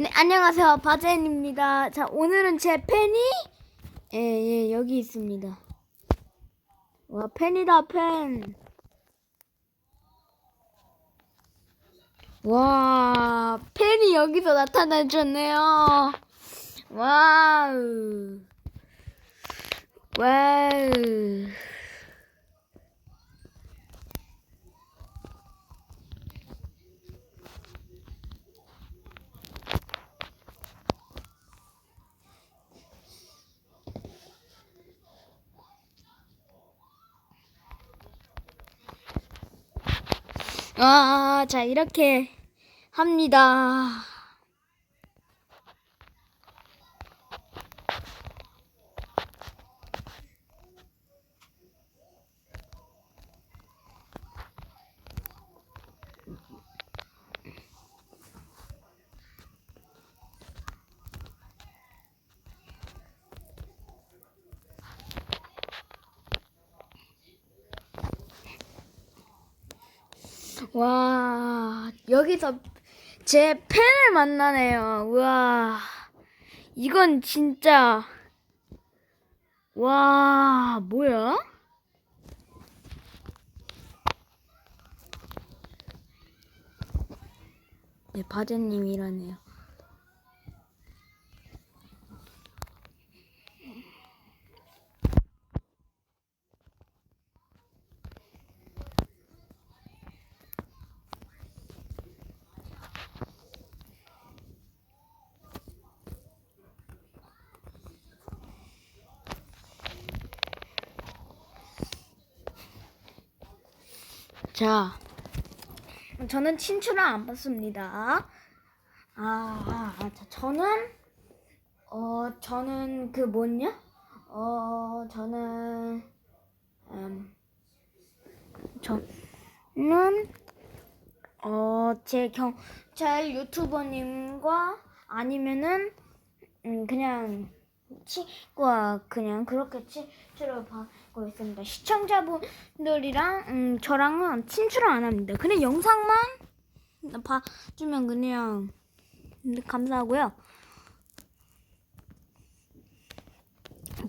네, 안녕하세요. 바젠입니다. 자, 오늘은 제 펜이, 예, 예, 여기 있습니다. 와, 펜이다, 펜. 와, 펜이 여기서 나타나줬네요. 와우. 와우. 아, 자, 이렇게 합니다. 와, 여기서 제 팬을 만나네요. 우와, 이건 진짜, 와, 뭐야? 네, 바제님이라네요. 자, 저는 친추를 안 받습니다. 아, 아, 아, 자, 저는, 어, 저는 그 뭐냐? 어, 저는, 음, 저는, 어, 제 경찰 유튜버님과 아니면은, 음, 그냥, 치과 그냥 그렇게 친추를 받고 있습니다. 시청자분들이랑 음, 저랑은 친추를 안 합니다. 그냥 영상만 봐주면 그냥 음, 감사하고요.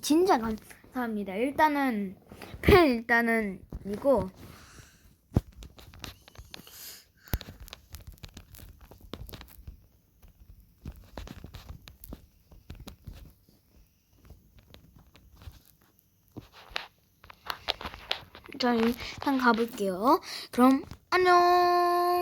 진짜 감사합니다. 일단은 팬 일단은 이고 자 일단 가볼게요. 그럼 안녕.